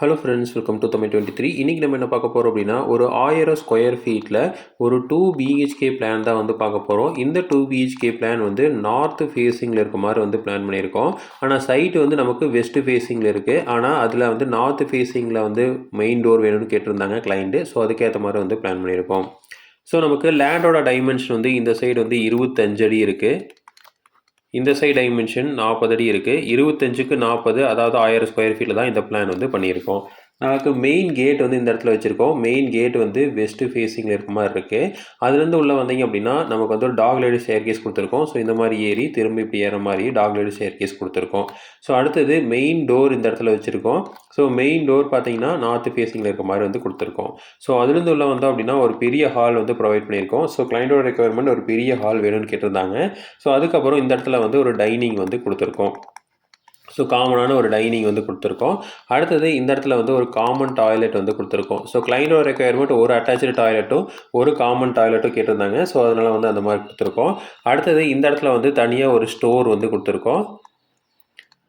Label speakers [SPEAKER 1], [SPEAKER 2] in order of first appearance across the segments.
[SPEAKER 1] Hello friends welcome to Tamil twenty three இன்றைக்கி நம்ம என்ன பார்க்க போகிறோம் அப்படின்னா ஒரு ஆயிரம் ஸ்கொயர் ஃபீட்டில் ஒரு டூ பிஹெச்கே பிளான் தான் வந்து பார்க்க போகிறோம் இந்த டூ பிஹெச்கே பிளான் வந்து நார்த் ஃபேஸிங்கில் இருக்க மாதிரி வந்து பிளான் பண்ணியிருக்கோம். ஆனால் சைட் வந்து நமக்கு வெஸ்ட் ஃபேஸிங்கில் இருக்குது ஆனால் அதில் வந்து நார்த் ஃபேஸிங்கில் வந்து மெயின் டோர் வேணும்னு கேட்டிருந்தாங்க கிளைண்ட்டு ஸோ அதுக்கேற்ற மாதிரி வந்து பிளான் பண்ணியிருக்கோம். ஸோ நமக்கு லேண்டோட டைமென்ஷன் வந்து இந்த சைடு வந்து இருபத்தஞ்சடி இருக்குது இந்த சைடு டைமென்ஷன் நாற்பது அடி இருக்குது இருபத்தஞ்சுக்கு நாற்பது அதாவது ஆயிரம் ஸ்கொயர் ஃபீட்டில் தான் இந்த பிளான் வந்து பண்ணியிருக்கோம். நமக்கு மெயின் கேட் வந்து இந்த இடத்துல வச்சுருக்கோம். மெயின் கேட் வந்து வெஸ்ட் ஃபேஸிங்கில் இருக்க மாதிரி இருக்குது அதுலேருந்து உள்ளே வந்தீங்க அப்படின்னா நமக்கு வந்து ஒரு டாக் லேடி ஷேர் கேஸ் கொடுத்துருக்கோம். ஸோ இந்த மாதிரி ஏறி திரும்பி இப்படி ஏற மாதிரி டாக் லேடி ஷேர் கேஸ் கொடுத்துருக்கோம். ஸோ அடுத்தது மெயின் டோர் இந்த இடத்துல வச்சுருக்கோம். ஸோ மெயின் டோர் பார்த்தீங்கன்னா நார்த் ஃபேஸிங்கில் இருக்க மாதிரி வந்து கொடுத்துருக்கோம். ஸோ அதுலேருந்து உள்ள வந்தோம் அப்படின்னா ஒரு பெரிய ஹால் வந்து ப்ரொவைட் பண்ணியிருக்கோம். ஸோ கிளைண்டோட ரெக்குவயர்மெண்ட் ஒரு பெரிய ஹால் வேணும்னு கேட்டிருந்தாங்க. ஸோ அதுக்கப்புறம் இந்த இடத்துல வந்து ஒரு டைனிங் வந்து கொடுத்துருக்கோம். ஸோ காமனான ஒரு டைனிங் வந்து கொடுத்துருக்கோம். அடுத்தது இந்த இடத்துல வந்து ஒரு காமன் டாய்லெட் வந்து கொடுத்துருக்கோம். ஸோ கிளைண்டோட ரெக்குயர்மெண்ட் ஒரு அட்டாச்சு டாய்லெட்டும் ஒரு காமன் டாய்லெட்டும் கேட்டிருந்தாங்க. ஸோ அதனால் வந்து அந்த மாதிரி கொடுத்துருக்கோம். அடுத்தது இந்த இடத்துல வந்து தனியாக ஒரு ஸ்டோர் வந்து கொடுத்துருக்கோம்.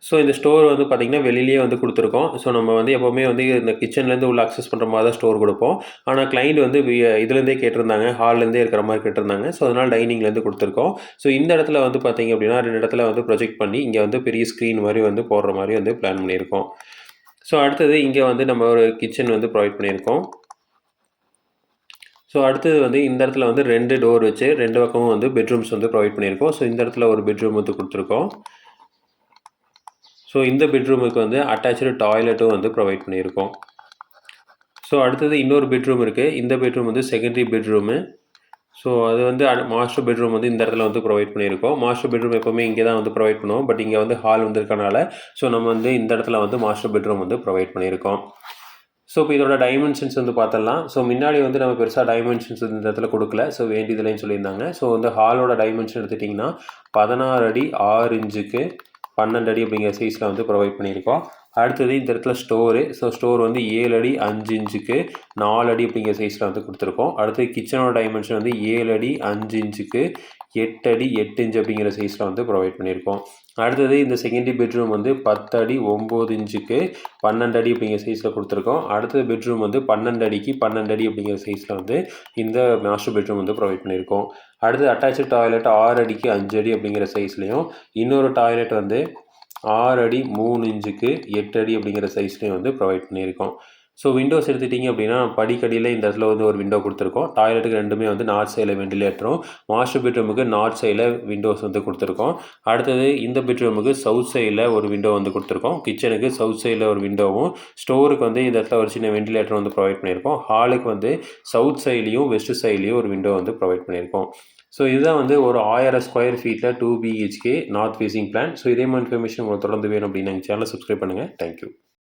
[SPEAKER 1] ஸோ இந்த ஸ்டோர் வந்து பார்த்திங்கன்னா வெளியிலேயே வந்து கொடுத்துருக்கோம். ஸோ நம்ம வந்து எப்போவுமே வந்து இந்த கிச்சன்லேருந்து உள்ள அக்சஸ் பண்ணுற மாதிரி தான் ஸ்டோர் கொடுப்போம். ஆனால் கிளைண்ட் வந்து இதுலேருந்தே கேட்டிருந்தாங்க. ஹால்லேருந்தே இருக்கிற மாதிரி கேட்டிருந்தாங்க. ஸோ அதனால் டைனிங்லேருந்து கொடுத்துருக்கோம். ஸோ இந்த இடத்துல வந்து பார்த்திங்க அப்படின்னா ரெண்டு இடத்துல வந்து ப்ரொஜெக்ட் பண்ணி இங்கே வந்து பெரிய ஸ்க்ரீன் மாதிரி வந்து போடுற மாதிரி வந்து பிளான் பண்ணியிருக்கோம். ஸோ அடுத்தது இங்கே வந்து நம்ம ஒரு கிச்சன் வந்து ப்ரொவைட் பண்ணியிருக்கோம். ஸோ அடுத்தது வந்து இந்த இடத்துல வந்து ரெண்டு டோர் வச்சு ரெண்டு பக்கமும் வந்து பெட்ரூம்ஸ் வந்து ப்ரொவைட் பண்ணியிருக்கோம். ஸோ இந்த இடத்துல ஒரு பெட்ரூம் வந்து கொடுத்துருக்கோம். ஸோ இந்த பெட்ரூமுக்கு வந்து அட்டாச்சு டாய்லெட்டும் வந்து ப்ரொவைட் பண்ணியிருக்கோம். ஸோ அடுத்தது இன்னொரு பெட்ரூம் இருக்குது இந்த பெட்ரூம் வந்து செகண்டரி பெட்ரூமு ஸோ அது வந்து மாஸ்டர் பெட்ரூம் வந்து இந்த இடத்துல வந்து ப்ரொவைட் பண்ணியிருக்கோம். மாஸ்டர் பெட்ரூம் எப்போவுமே இங்கே தான் வந்து ப்ரொவைட் பண்ணுவோம். பட் இங்கே வந்து ஹால் வந்துருக்கனால ஸோ நம்ம வந்து இந்த இடத்துல வந்து மாஸ்டர் பெட்ரூம் வந்து ப்ரொவைட் பண்ணியிருக்கோம். ஸோ இப்போ இதோட டைமென்ஷன்ஸ் வந்து பார்த்தலாம் ஸோ முன்னாடி வந்து நம்ம பெருசாக டைமென்ஷன்ஸ் இந்த இடத்துல கொடுக்கல. ஸோ வேண்டியதில்லைன்னு சொல்லியிருந்தாங்க. ஸோ வந்து ஹாலோட டைமென்ஷன் எடுத்துட்டிங்கன்னா பதினாறு அடி ஆறு இன்ச்சுக்கு பன்னெண்டு அடி அப்படிங்கிற சைஸில் வந்து ப்ரொவைட் பண்ணியிருக்கோம். அடுத்தது இந்த இடத்துல ஸ்டோரு ஸோ ஸ்டோர் வந்து ஏழு அடி அஞ்சு இன்ச்சுக்கு நாலு அடி அப்படிங்கிற சைஸில் வந்து கொடுத்துருக்கோம். அடுத்து கிச்சனோட டைமென்ஷன் வந்து ஏழு அடி அஞ்சு இன்ச்சுக்கு எட்டு அடி எட்டு இன்ச் அப்படிங்கிற சைஸில் வந்து ப்ரொவைட் பண்ணியிருக்கோம். அடுத்தது இந்த செகண்டரி பெட்ரூம் வந்து பத்து அடி ஒம்பது இன்ச்சுக்கு பன்னெண்டு அடி அப்படிங்கிற சைஸில் கொடுத்துருக்கோம். அடுத்தது பெட்ரூம் வந்து பன்னெண்டு அடிக்கு பன்னெண்டு அடி அப்படிங்கிற சைஸில் வந்து இந்த மாஸ்டர் பெட்ரூம் வந்து ப்ரொவைட் பண்ணியிருக்கோம். அடுத்து அட்டாச்சு டாய்லெட் ஆறு அடிக்கு அஞ்சு அடி அப்படிங்கிற சைஸ்லேயும் இன்னொரு டாய்லெட் வந்து ஆறு அடி மூணு இன்ச்சுக்கு எட்டு அடி அப்படிங்கிற சைஸ்லேயும் வந்து ப்ரொவைட் பண்ணியிருக்கோம். ஸோ விண்டோஸ் எடுத்துட்டிங்க அப்படின்னா படிக்கடியில் இந்த இடத்துல வந்து ஒரு விண்டோ கொடுத்துருக்கோம். டாய்லெட்டுக்கு ரெண்டுமே வந்து நார்த் சைடில் வெண்டிலேட்டரும் மாஸ்டர் பெட்ரூமுக்கு நார்த் சைடில் விண்டோஸ் வந்து கொடுத்துருக்கோம். அடுத்தது இந்த பெட்ரூமுக்கு சவுத் சைடில் ஒரு விண்டோ வந்து கொடுத்துருக்கோம். கிச்சனுக்கு சவுத் சைடில் ஒரு விண்டோவும் ஸ்டோருக்கு வந்து இந்த இடத்துல ஒரு சின்ன வெண்டிலேட்டர் வந்து ப்ரொவைட் பண்ணியிருக்கோம். ஹாலுக்கு வந்து சவுத் சைட்லேயும் வெஸ்ட் சைட்லேயும் ஒரு விண்டோ வந்து ப்ரொவைட் பண்ணியிருக்கோம். ஸோ இதுதான் வந்து ஒரு ஆயிரம் ஸ்கொயர் ஃபீட்டில் two BHK north facing plan so இதே மாதிரி இன்ஃபர்மேஷன் உங்களுக்கு தொடர்ந்து வேணும் அப்படின்னு எங்கள் சேனலை சப்ஸ்கிரைப் பண்ணுங்கள் தேங்க்யூ